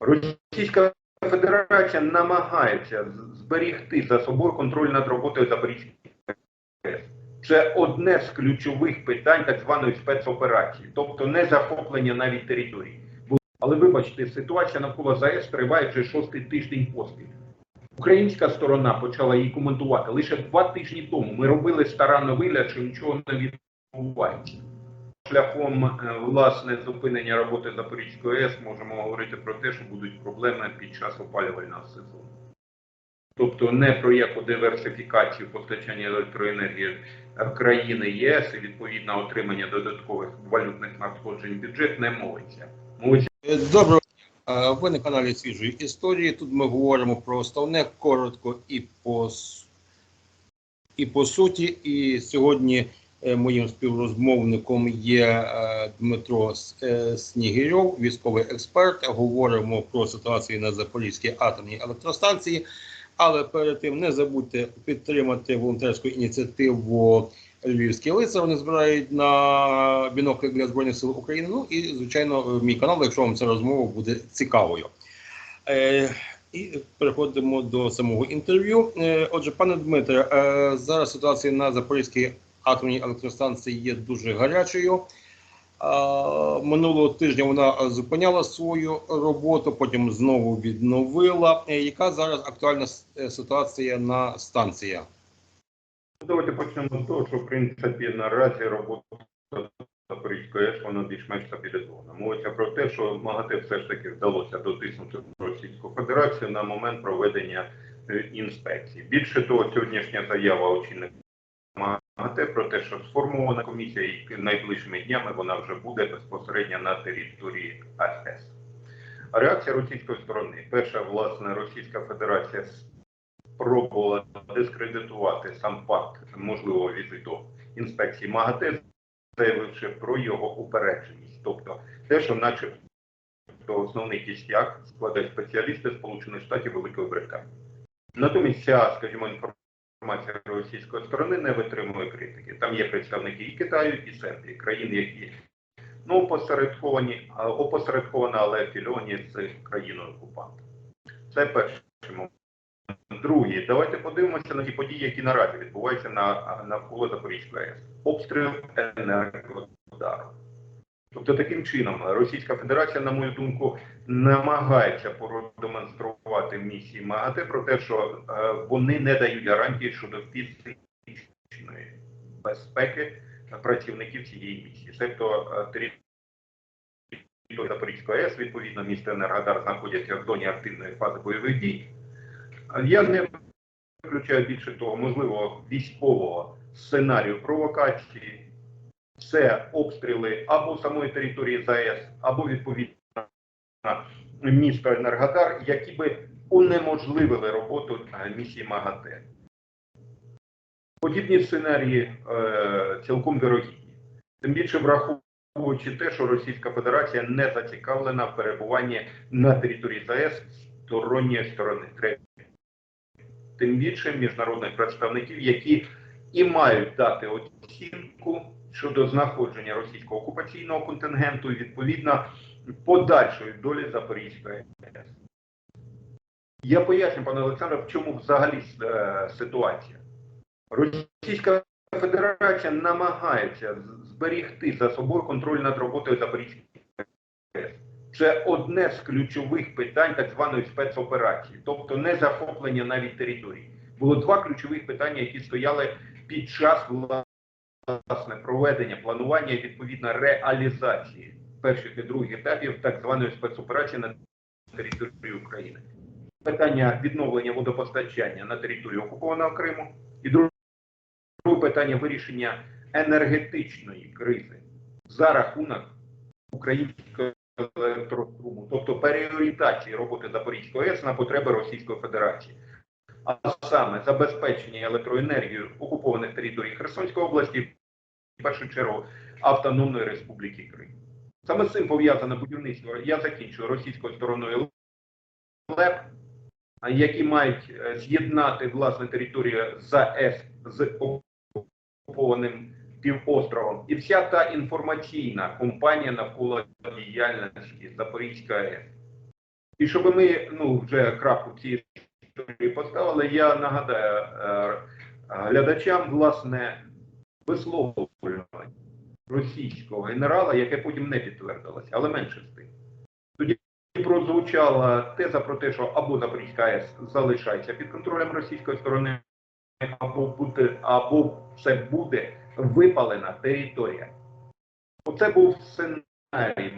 Російська Федерація намагається зберігти за собою контроль над роботою Запорізької АЕС. Це одне з ключових питань так званої спецоперації, тобто не захоплення навіть території. Але вибачте, ситуація навколо ЗАЕС триває вже шостий тиждень поспіль. Українська сторона почала її коментувати лише два тижні тому. Ми робили старанно вигляд, що нічого не відбувається. Шляхом е, власне зупинення роботи Запорізької АЕС можемо говорити про те, що будуть проблеми під час опалювального сезону. Тобто не про яку диверсифікацію постачання електроенергії країни ЄС і відповідно отримання додаткових валютних надходжень бюджет не мовиться. Мовиться Е, Доброго дня. Е, ви на каналі свіжої історії. Тут ми говоримо про основне коротко і по і по суті. І сьогодні моїм співрозмовником є е, Дмитро е, Снігирьов, військовий експерт. Говоримо про ситуацію на Запорізькій атомній електростанції. Але перед тим не забудьте підтримати волонтерську ініціативу Львівські лицар. Вони збирають на біноклі для збройних сил України. Ну і звичайно, мій канал, якщо вам ця розмова буде цікавою. Е, і переходимо до самого інтерв'ю. Е, отже, пане Дмитре, е, зараз ситуація на Запорізькій атомній електростанції є дуже гарячою. Минулого тижня вона зупиняла свою роботу, потім знову відновила. Е, яка зараз актуальна е, ситуація на станції? Давайте почнемо з того, що в принципі наразі робота Запорізької АЕС вона більш-менш стабілізована. Мовиться про те, що МАГАТЕ все ж таки вдалося дотиснути Російську Федерацію на момент проведення е, інспекції. Більше того, сьогоднішня заява очільника МАГАТЕ про те, що сформована комісія і найближчими днями вона вже буде безпосередньо на території АЕС. Реакція російської сторони, перша, власне, Російська Федерація спробувала дискредитувати сам факт можливого візиту інспекції МАГАТЕ, заявивши про його упередженість. Тобто те, що начебто основний кістяк складають спеціалісти Сполучених Штатів Великої Британії. Натомість ця, скажімо, інформація російської сторони не витримує критики. Там є представники і Китаю, і Сербії, країн, які ну, опосередковані, опосередковано, але афільовані з країною окупантом. Це перший момент. Другий, давайте подивимося на ті події, які наразі відбуваються на навколо Запорізької АЕС. Обстріл енергодару. Тобто таким чином Російська Федерація, на мою думку, намагається продемонструвати місії МАГАТЕ про те, що е, вони не дають гарантії щодо фізичної безпеки працівників цієї місії. Тобто е, територія Запорізької АЕС, відповідно, місто Енергодар знаходяться в зоні активної фази бойових дій. Я не виключаю більше того, можливо, військового сценарію провокації. Це обстріли або самої території ЗАЕС, або відповідно міста Енергодар, які би унеможливили роботу місії МАГАТЕ. Подібні сценарії е, цілком вирогідні. Тим більше враховуючи те, що Російська Федерація не зацікавлена в перебуванні на території ЗАЕС сторонньої сторони. Тим більше міжнародних представників, які і мають дати оцінку щодо знаходження російського окупаційного контингенту і відповідно подальшої долі Запорізької АЕС. Я поясню, пане Олександре, в чому взагалі е, ситуація. Російська Федерація намагається зберігти за собою контроль над роботою Запорізької АЕС. Це одне з ключових питань так званої спецоперації, тобто не захоплення навіть території. Було два ключових питання, які стояли під час власне проведення планування і відповідно реалізації перших і других етапів так званої спецоперації на території України. Питання відновлення водопостачання на території окупованого Криму і друге питання вирішення енергетичної кризи за рахунок української електроструму, тобто переорієнтації роботи Запорізької АЕС на потреби Російської Федерації, а саме забезпечення електроенергією окупованих територій Херсонської області, в першу чергу Автономної Республіки Крим. Саме з цим пов'язане будівництво. Я закінчую російською стороною ЛЕП, які мають е, з'єднати власне територію ЗАЕС з окупованим півостровом, і вся та інформаційна компанія навколо діяльності Запорізької АЕС. І щоб ми ну, вже крапку цій історії поставили, я нагадаю е, глядачам, власне, висловлювання російського генерала, яке потім не підтвердилося, але менше з тим. Тоді прозвучала теза про те, що або Запорізька АЕС залишається під контролем російської сторони, або буде, або це буде випалена територія. Оце був сценарій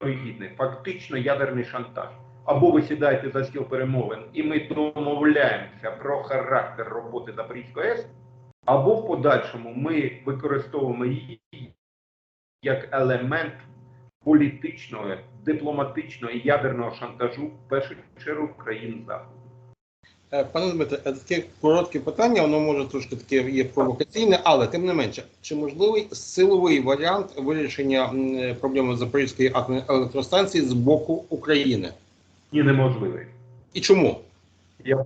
вигідний, фактично ядерний шантаж. Або ви сідаєте за стіл перемовин, і ми домовляємося про характер роботи Запорізької АЕС, або в подальшому ми використовуємо її як елемент політичного, дипломатичного і ядерного шантажу в першу чергу країн Заходу. Е, Пане Дмитре, е, таке коротке питання, воно може трошки таке є провокаційне, але тим не менше, чи можливий силовий варіант вирішення проблеми Запорізької атомної електростанції з боку України? І неможливий. І чому? Я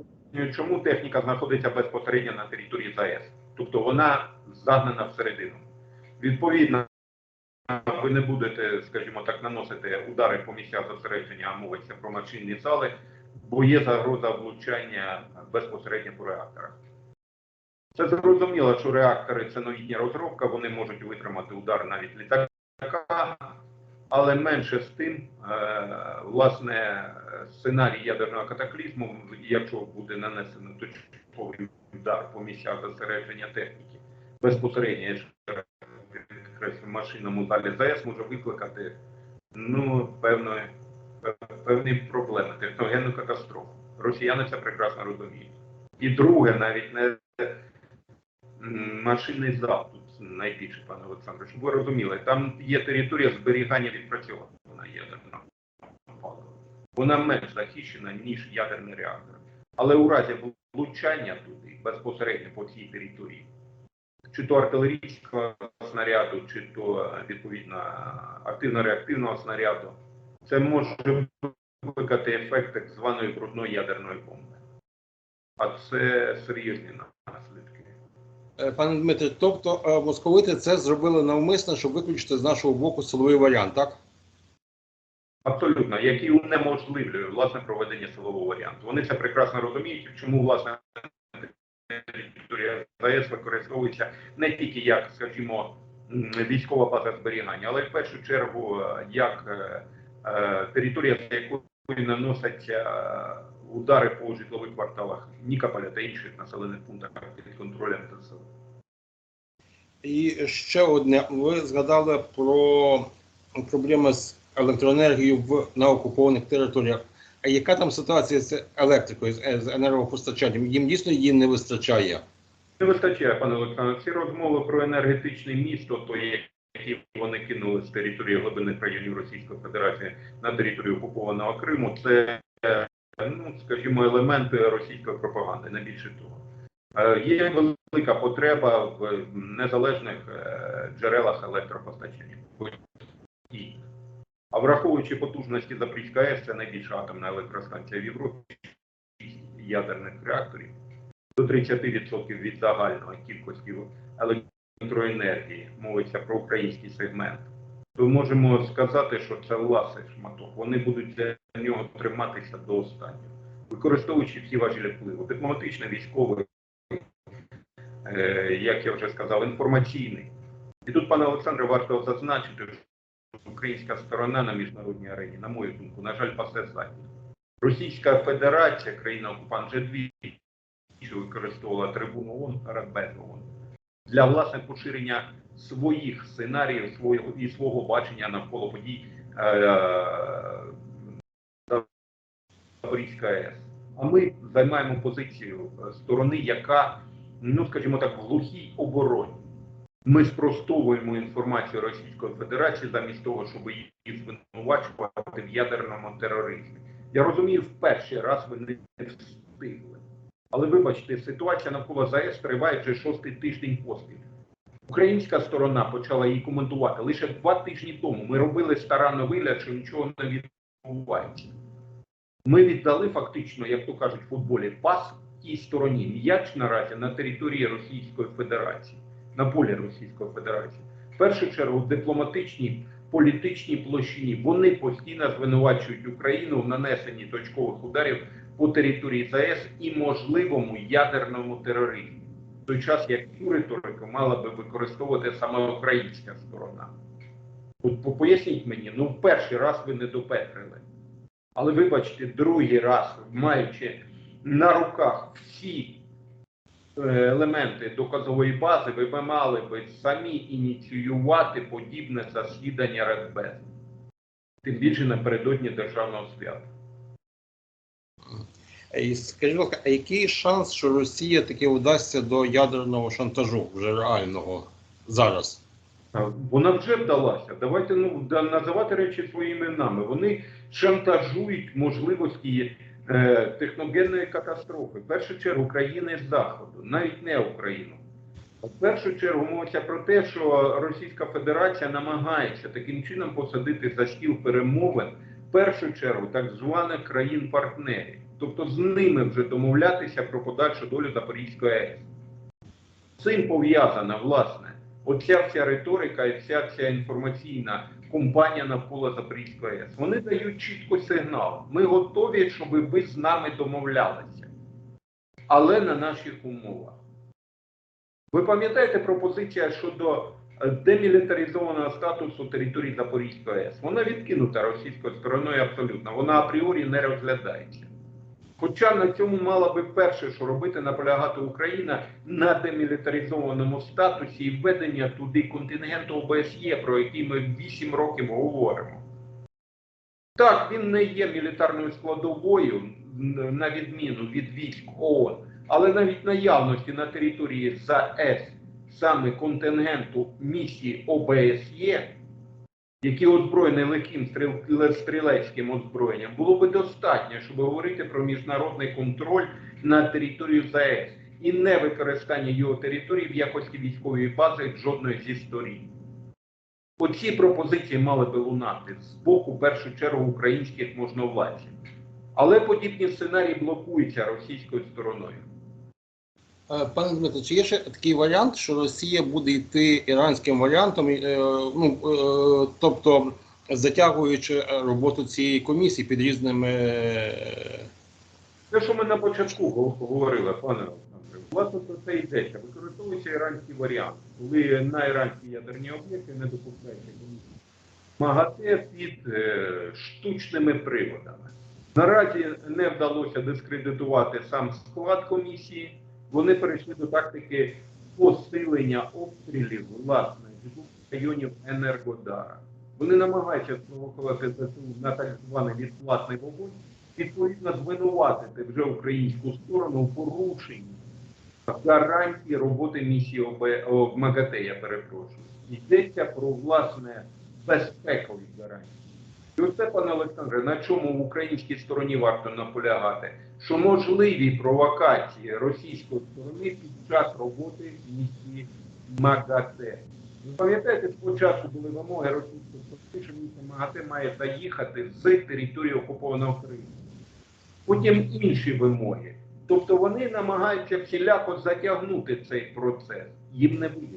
чому техніка знаходиться безпосередньо на території ЗАЕС. Тобто вона загнана всередину. Відповідно, ви не будете, скажімо так, наносити удари по місцях зосередження, а мовиться про машинні зали, бо є загроза влучання безпосередньо по реакторах. Це зрозуміло, що реактори це новітня розробка, вони можуть витримати удар навіть літака, але менше з тим, е, власне, сценарій ядерного катаклізму, якщо буде нанесено точковий удар по місцях зосередження техніки, безпосередньо я раз підкреслю, машинному залі ЗАЕС може викликати ну, певної, певні проблеми, техногенну катастрофу. Росіяни це прекрасно розуміють. І друге, навіть не машинний зал тут найбільше, пане Олександре, щоб ви розуміли, там є територія зберігання відпрацьована ядерного палива. Вона менш захищена, ніж ядерний реактор. Але у разі влучання туди безпосередньо по цій території, чи то артилерійського снаряду, чи то відповідно активно-реактивного снаряду, це може викликати ефект так званої брудної ядерної бомби. А це серйозні наслідки. Е, Пане Дмитре, тобто е, московити це зробили навмисно, щоб виключити з нашого боку силовий варіант, так? Абсолютно, який унеможливлює власне проведення силового варіанту. Вони це прекрасно розуміють, чому власне територія ЗАЕС використовується не тільки як, скажімо, військова база зберігання, але в першу чергу е, як е, е, територія, за якою наносяться е, удари по житлових кварталах Нікополя та інших населених пунктах під контролем ЗСУ. І ще одне. Ви згадали про проблеми з електроенергією в на окупованих територіях. А яка там ситуація з електрикою, з, з енергопостачанням? Їм дійсно її не вистачає. Не вистачає, пане Олександре. Ці розмови про енергетичне місто, то які вони кинули з території глибинних районів Російської Федерації на територію окупованого Криму, це ну скажімо, елементи російської пропаганди, не більше того. Е, Є велика потреба в незалежних е, джерелах електропостачання. А враховуючи потужності Запорізька АЕС, це найбільша атомна електростанція в Європі, ядерних реакторів до 30% від загальної кількості електроенергії, мовиться про український сегмент, то можемо сказати, що це ласий шматок. Вони будуть за нього триматися до останнього, використовуючи всі важелі впливу, дипломатичний, військовий, е, як я вже сказав, інформаційний. І тут, пане Олександре, варто зазначити, українська сторона на міжнародній арені, на мою думку, на жаль, пасе захід. Російська Федерація, країна-окупант, вже двічі використовувала трибуну ООН, Радбез ООН для власне поширення своїх сценаріїв свого і свого бачення навколо подій е, Запорізька АЕС. А ми займаємо позицію сторони, яка, ну скажімо так, в глухій обороні. Ми спростовуємо інформацію Російської Федерації замість того, щоб її звинувачувати в ядерному тероризмі. Я розумію, в перший раз ви не встигли. Але вибачте, ситуація навколо ЗАЕС триває вже шостий тиждень поспіль. Українська сторона почала її коментувати лише два тижні тому. Ми робили старанно вигляд, що нічого не відбувається. Ми віддали фактично, як то кажуть, в футболі пас тій стороні. М'яч наразі на території Російської Федерації, на полі Російської Федерації. В першу чергу дипломатичні політичній площині. Вони постійно звинувачують Україну в нанесенні точкових ударів по території ЗАЕС і можливому ядерному тероризмі. В той час як цю риторику мала би використовувати саме українська сторона. От поясніть мені, ну в перший раз ви не допетрили. Але вибачте, другий раз, маючи на руках всі елементи доказової бази, ви б мали би самі ініціювати подібне засідання Радбезу. Тим більше напередодні державного свята. Е, скажіть, будь ласка, а який шанс, що Росія таки вдасться до ядерного шантажу вже реального зараз? Вона вже вдалася. Давайте ну називати речі своїми іменами. Вони шантажують можливості е, техногенної катастрофи. В першу чергу країни заходу, навіть не Україну. В першу чергу мовиться про те, що Російська Федерація намагається таким чином посадити за стіл перемовин в першу чергу так званих країн-партнерів, тобто з ними вже домовлятися про подальшу долю Запорізької АЕС. З цим пов'язана власне оця вся риторика і вся ця інформаційна компанія навколо Запорізької АЕС. Вони дають чітко сигнал. Ми готові, щоб ви з нами домовлялися, але на наших умовах. Ви пам'ятаєте пропозиція щодо е, демілітаризованого статусу території Запорізької АЕС? Вона відкинута російською стороною абсолютно. Вона апріорі не розглядається. Хоча на цьому мала би перше, що робити, наполягати Україна на демілітаризованому статусі і введення туди контингенту ОБСЄ, про який ми 8 років говоримо. Так, він не є мілітарною складовою, на відміну від військ ООН, але навіть наявності на території ЗАЕС саме контингенту місії ОБСЄ, які озброєні легким стріл- стрілецьким озброєнням, було би достатньо, щоб говорити про міжнародний контроль на територію ЗАЕС і не використання його території в якості військової бази жодної зі сторін. Оці пропозиції мали би лунати з боку, в першу чергу, українських можновладців. Але подібні сценарії блокуються російською стороною. Е, Пане Дмитро, чи є ще такий варіант, що Росія буде йти іранським варіантом, е, ну е, тобто затягуючи роботу цієї комісії під різними Те, що ми на початку говорили, пане Олександре, власне про це йдеться. Використовується іранський варіант, коли на іранські ядерні об'єкти не допускається комісія. МАГАТЕ під штучними приводами. Наразі не вдалося дискредитувати сам склад комісії. Вони перейшли до тактики посилення обстрілів власне районів Енергодара. Вони намагаються спровокувати на так званий відплатний вогонь, відповідно звинуватити вже українську сторону в порушенні гарантії роботи місії ОБ... о, МАГАТЕ, я перепрошую. Йдеться про власне безпекові гарантії. І оце, пане Олександре, на чому в українській стороні варто наполягати, що можливі провокації російської сторони під час роботи місії МАГАТЕ. Ви пам'ятаєте, спочатку були вимоги російської сторони, що місія МАГАТЕ має заїхати з території окупованого Криму. Потім інші вимоги. Тобто вони намагаються всіляко затягнути цей процес. Їм не вийде?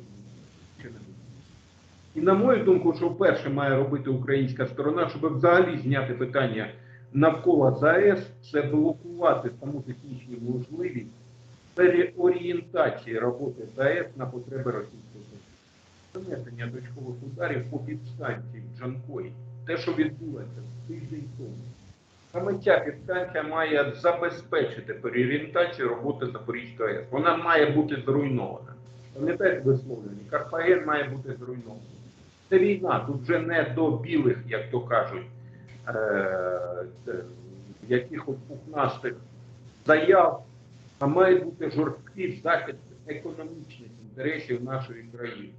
І на мою думку, що вперше має робити українська сторона, щоб взагалі зняти питання навколо ЗАЕС, це блокувати саму технічну можливість переорієнтації роботи ЗАЕС на потреби російської держави. Занесення точкових ударів по підстанції Джанкої. Те, що відбулося тиждень тому. Саме ця підстанція має забезпечити переорієнтацію роботи Запорізької АЕС. Вона має бути зруйнована. Пам'ятаєте висловлення? Карфаген має бути зруйнований. Це війна, тут вже не до білих, як то кажуть, якихось пухнастих заяв, а має бути жорсткий захист економічних інтересів нашої країни.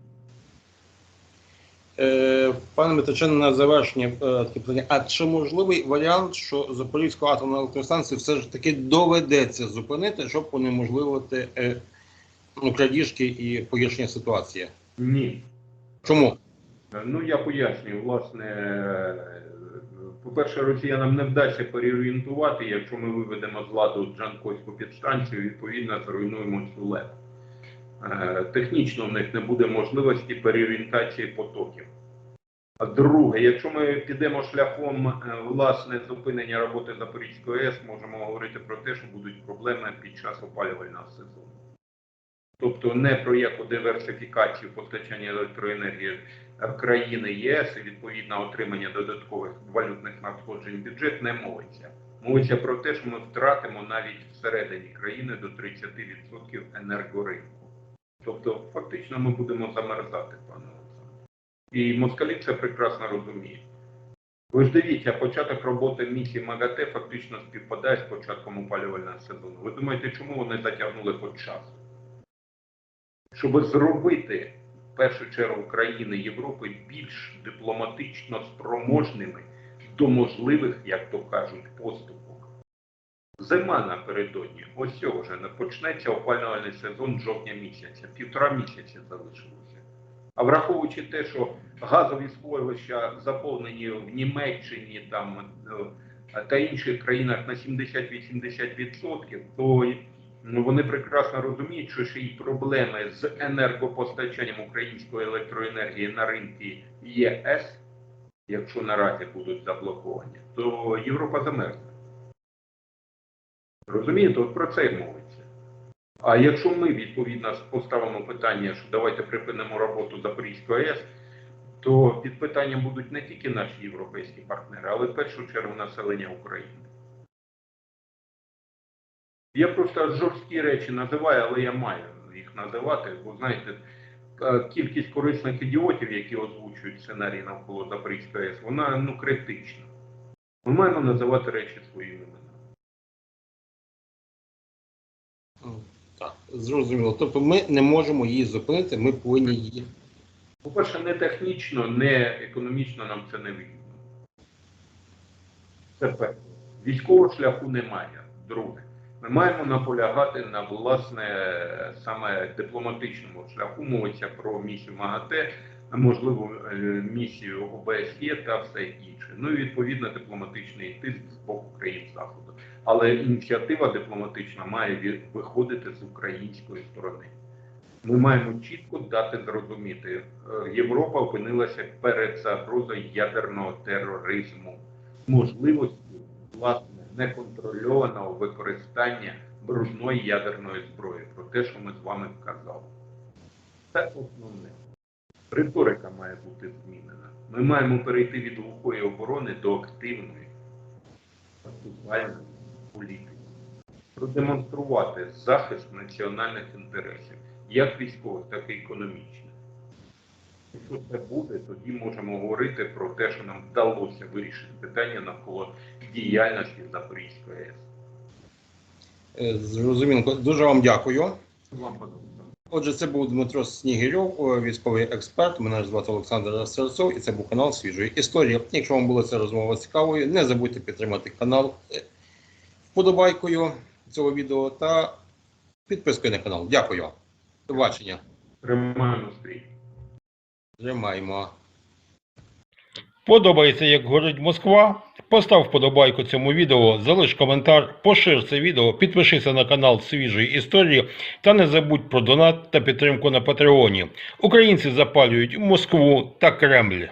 Е, Пане Митичен, на завершення е, таке питання. А чи можливий варіант, що Запорізьку атомну електростанцію все ж таки доведеться зупинити, щоб унеможливити е, ну, крадіжки і погіршення ситуації? Ні. Чому? Ну, я пояснюю, власне, е, по-перше, росіянам не вдасться переорієнтувати, якщо ми виведемо з ладу Джанкойську підстанцію, відповідно зруйнуємо цю лед. Е, Технічно в них не буде можливості переорієнтації потоків. Друге, якщо ми підемо шляхом е, власне зупинення роботи Запорізької АЕС, можемо говорити про те, що будуть проблеми під час опалювального сезону. Тобто не про яку диверсифікацію постачання електроенергії країни ЄС і відповідно отримання додаткових валютних надходжень в бюджет не мовиться. Мовиться про те, що ми втратимо навіть всередині країни до 30% енергоринку. Тобто, фактично, ми будемо замерзати, пане. І москалі це прекрасно розуміють. Ви ж дивіться, початок роботи місії МАГАТЕ фактично співпадає з початком опалювального сезону. Ви думаєте, чому вони затягнули хоч час? Щоб зробити першу чергу країни Європи більш дипломатично спроможними до можливих, як то кажуть, поступок. Зима напередодні, ось вже не почнеться опалювальний сезон жовтня місяця, півтора місяця залишилося. А враховуючи те, що газові сховища заповнені в Німеччині там е, та інших країнах на 70-80%, то вони прекрасно розуміють, що ще й проблеми з енергопостачанням української електроенергії на ринку ЄС, якщо наразі будуть заблоковані, то Європа замерзне. Розумієте, от про це й мовиться. А якщо ми відповідно поставимо питання, що давайте припинимо роботу Запорізької АЕС, то під питанням будуть не тільки наші європейські партнери, але в першу чергу населення України. Я просто жорсткі речі називаю, але я маю їх називати, бо знаєте, е, кількість корисних ідіотів, які озвучують сценарій навколо Запорізької АЕС, вона ну критична. Ми маємо називати речі своїми іменами. Так, зрозуміло. Тобто ми не можемо її зупинити, ми повинні її. По-перше, не технічно, не економічно нам це не вигідно. Це перше. Військового шляху немає. Друге, ми маємо наполягати на власне саме дипломатичному шляху. Мовиться про місію МАГАТЕ, можливо, е, місію ОБСЄ та все інше. Ну і відповідно дипломатичний тиск з боку країн заходу. Але ініціатива дипломатична має виходити з української сторони. Ми маємо чітко дати зрозуміти, е, Європа опинилася перед загрозою ядерного тероризму, можливості власне неконтрольованого використання брудної ядерної зброї, про те, що ми з вами вказали. Це основне. Риторика має бути змінена. Ми маємо перейти від глухої оборони до активної актуальної політики. Продемонструвати захист національних інтересів, як військових, так і економічних. Якщо це буде, тоді можемо говорити про те, що нам вдалося вирішити питання навколо діяльності Запорізької АЕС. Е, Зрозуміло. Дуже вам дякую. Вам подобається. Отже, це був Дмитро Снігирьов, е, військовий експерт. Мене звати Олександр Серцов, і це був канал Свіжої історії. Якщо вам була ця розмова цікавою, не забудьте підтримати канал е, вподобайкою цього відео та підпискою на канал. Дякую. До бачення. Тримаємо стрій. Тримаємо. Подобається, як горить Москва? Постав вподобайку цьому відео, залиш коментар, пошир це відео, підпишися на канал Свіжої історії та не забудь про донат та підтримку на Патреоні. Українці запалюють Москву та Кремль.